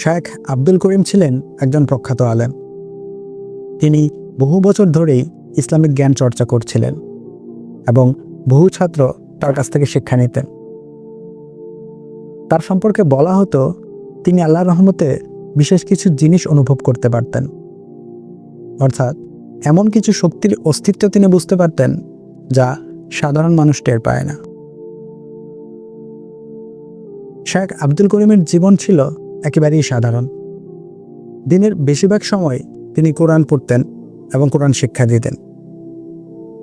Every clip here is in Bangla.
শায়েখ আব্দুল করিম ছিলেন একজন প্রখ্যাত আলেম। তিনি বহু বছর ধরেই ইসলামিক জ্ঞান চর্চা করছিলেন এবং বহু ছাত্র তার কাছ থেকে শিক্ষা নিতেন। তার সম্পর্কে বলা হতো, তিনি আল্লাহর রহমতে বিশেষ কিছু জিনিস অনুভব করতে পারতেন। অর্থাৎ এমন কিছু শক্তির অস্তিত্ব তিনি বুঝতে পারতেন যা সাধারণ মানুষ টের পায় না। শেখ আব্দুল করিমের জীবন ছিল একেবারেই সাধারণ। দিনের বেশিরভাগ সময় তিনি কোরআন পড়তেন এবং কোরআন শিক্ষা দিতেন।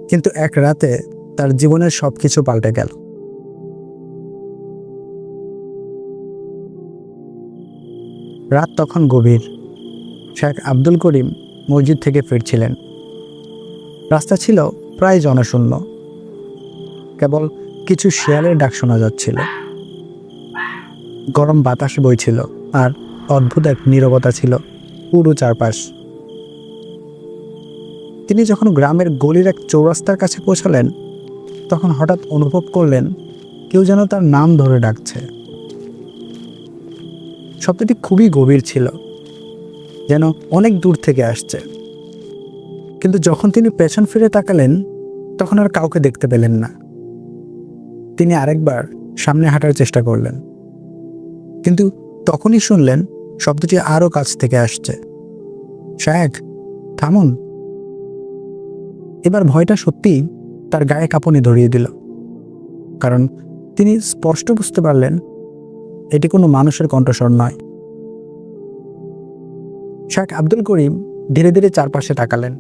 কিন্তু এক রাতে তার জীবনের সব কিছু পাল্টে গেল। রাত তখন গভীর। শেখ আব্দুল করিম মসজিদ থেকে ফিরছিলেন। রাস্তা ছিল প্রায় জনশূন্য। কেবল কিছু শেয়ালের ডাক শোনা যাচ্ছিল। গরম বাতাস বইছিল। আর অদ্ভুত এক নীরবতা ছিল পুরো চারপাশ। তিনি যখন গ্রামের গলির এক চৌরাস্তার কাছে পৌঁছালেন, তখন হঠাৎ অনুভব করলেন কেউ যেন তার নাম ধরে ডাকছে। শব্দটি খুবই গভীর ছিল, যেন অনেক দূর থেকে আসছে। কিন্তু যখন তিনি পেছন ফিরে তাকালেন, তখন আর কাউকে দেখতে পেলেন না। তিনি আরেকবার সামনে হাঁটার চেষ্টা করলেন। কিন্তু তখনই শুনলেন শব্দটি আরও কাছ থেকে আসছে। শায়েক, থামুন। এবার ভয়টা সত্যি তার গায়ে কাঁপনি ধরিয়ে দিল। কারণ তিনি স্পষ্ট বুঝতে পারলেন, এটি কোনো মানুষের কণ্ঠস্বর নয়। শেখ আব্দুল করিম ধীরে ধীরে চারপাশে তাকালেন,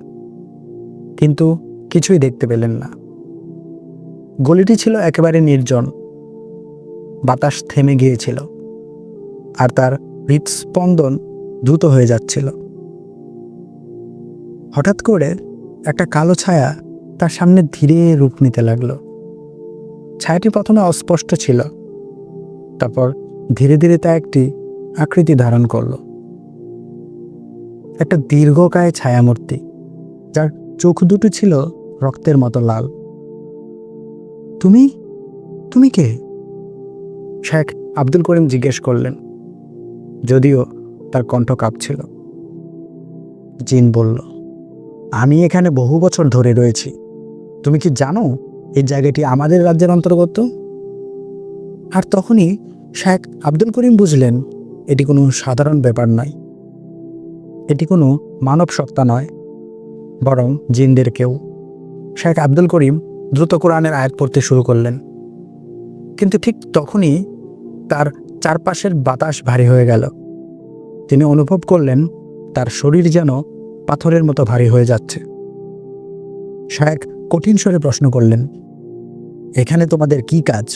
কিন্তু কিছুই দেখতে পেলেন না। গলিটি ছিল একেবারে নির্জন। বাতাস থেমে গিয়েছিল। আর তার হৃদস্পন্দন দ্রুত হয়ে যাচ্ছিল। হঠাৎ করে একটা কালো ছায়া তার সামনে ধীরে রূপ নিতে লাগল। ছায়াটি প্রথমে অস্পষ্ট ছিল। তারপর ধীরে ধীরে তা একটি আকৃতি ধারণ করল। একটা দীর্ঘকায় ছায়ামূর্তি, যার চোখ দুটো ছিল রক্তের মতো লাল। তুমি? তুমি কে? শেখ আব্দুল করিম জিজ্ঞেস করলেন। যদিও তার কণ্ঠ কাঁপছিল। জিন বলল, আমি এখানে বহু বছর ধরে রয়েছি। তুমি কি জানো এই জায়গাটি আমাদের রাজ্যের অন্তর্গত? আর তখনই শেখ আব্দুল করিম বুঝলেন, এটি কোনো সাধারণ ব্যাপার নয়। এটি কোনো মানব সত্তা নয়, বরং জিনদের কেউ। শেখ আব্দুল করিম দ্রুত কোরআনের আয়াত পড়তে শুরু করলেন। কিন্তু ঠিক তখনই তার চারপাশের বাতাস ভারী হয়ে গেল। তিনি অনুভব করলেন, তার শরীর যেন পাথরের মতো ভারী হয়ে যাচ্ছে। শায়েক কঠিন স্বরে প্রশ্ন করলেন, এখানে তোমাদের কি কাজ?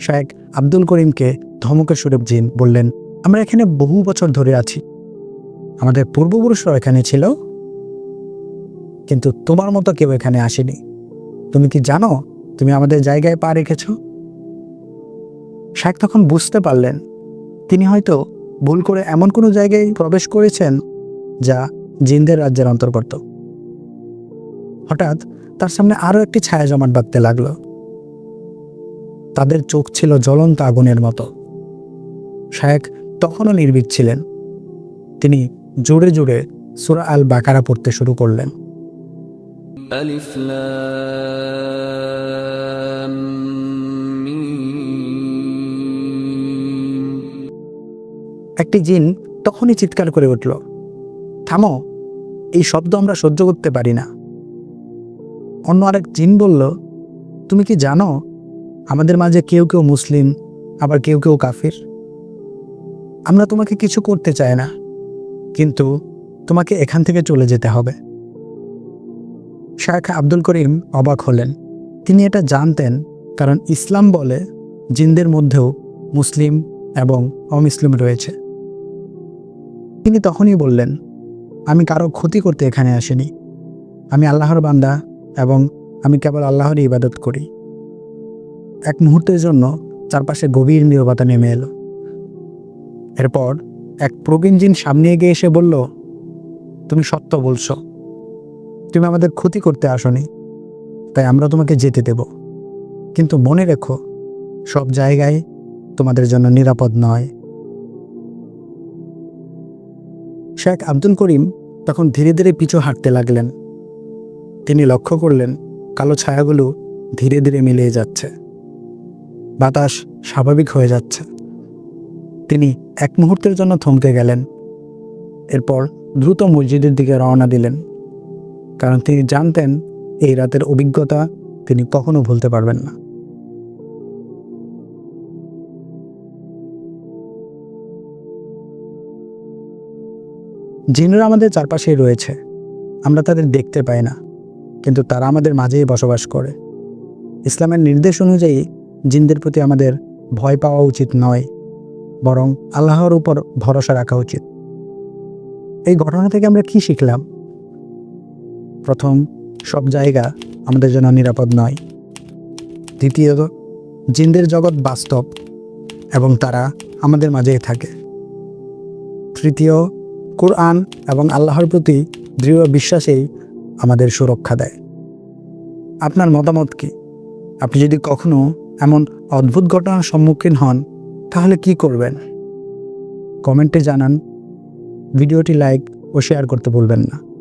শায়েক আব্দুল করিমকে ধমকের সুরে জিন বললেন, আমরা এখানে বহু বছর ধরে আছি। আমাদের পূর্বপুরুষরা এখানে ছিল, কিন্তু তোমার মতো কেউ এখানে আসেনি। তুমি কি জানো, তুমি আমাদের জায়গায় পা রেখেছ? শেখ তখন বুঝতে পারলেন। তিনি হয়তো ভুল করে এমন কোনো জায়গায় প্রবেশ করেছেন যা জিন্দের রাজ্যের অন্তর্গত। হঠাৎ তার সামনে আরও একটি ছায়া জমাট বাঁধতে লাগল। তাদের চোখ ছিল জ্বলন্ত আগুনের মতো। শায়েক তখনও নির্ভীক ছিলেন। তিনি জোরে জোরে সুরা আল বাকারা পড়তে শুরু করলেন। আলিফলা একটি জিন তখনই চিৎকার করে উঠল, থামো, এই শব্দ আমরা সহ্য করতে পারি না। অন্য আরেক জিন বলল, তুমি কি জানো, আমাদের মাঝে কেউ কেউ মুসলিম, আবার কেউ কেউ কাফির। আমরা তোমাকে কিছু করতে চাই না, কিন্তু তোমাকে এখান থেকে চলে যেতে হবে। শায়েখ আব্দুল করিম অবাক হলেন। তিনি এটা জানতেন কারণ ইসলাম বলে জিনদের মধ্যেও মুসলিম এবং অমুসলিম রয়েছে। তিনি তখনই বললেন, আমি কারও ক্ষতি করতে এখানে আসিনি। আমি আল্লাহর বান্দা এবং আমি কেবল আল্লাহরই ইবাদত করি। এক মুহূর্তের জন্য চারপাশে গভীর নীরবতা নেমে এলো। এরপর এক প্রবীণ জিন সামনে এগিয়ে এসে বলল, তুমি সত্য বলছো। তুমি আমাদের ক্ষতি করতে আসনি, তাই আমরা তোমাকে যেতে দেব। কিন্তু মনে রেখো, সব জায়গায় তোমাদের জন্য নিরাপদ নয়। শেখ আব্দুল করিম তখন ধীরে ধীরে পিছু হাঁটতে লাগলেন। তিনি লক্ষ্য করলেন কালো ছায়াগুলো ধীরে ধীরে মিলিয়ে যাচ্ছে। বাতাস স্বাভাবিক হয়ে যাচ্ছে। তিনি এক মুহূর্তের জন্য থমকে গেলেন। এরপর দ্রুত মসজিদের দিকে রওনা দিলেন। কারণ তিনি জানতেন এই রাতের অভিজ্ঞতা তিনি কখনো ভুলতে পারবেন না। জিনরা আমাদের চারপাশেই রয়েছে। আমরা তাদের দেখতে পাই না, কিন্তু তারা আমাদের মাঝেই বসবাস করে। ইসলামের নির্দেশ অনুযায়ী জিনদের প্রতি আমাদের ভয় পাওয়া উচিত নয়, বরং আল্লাহর উপর ভরসা রাখা উচিত। এই ঘটনা থেকে আমরা কি শিখলাম? প্রথম, সব জায়গা আমাদের জন্য নিরাপদ নয়। দ্বিতীয়ত, জিনদের জগৎ বাস্তব এবং তারা আমাদের মাঝেই থাকে। তৃতীয় কোরআন এবং আল্লাহর প্রতি দৃঢ় বিশ্বাসেই আমাদের সুরক্ষা দেয়। আপনার মতামত কি? আপনি যদি কখনো এমন অদ্ভুত ঘটনার সম্মুখীন হন, তাহলে কি করবেন? কমেন্টে জানান। ভিডিওটি লাইক ও শেয়ার করতে ভুলবেন না।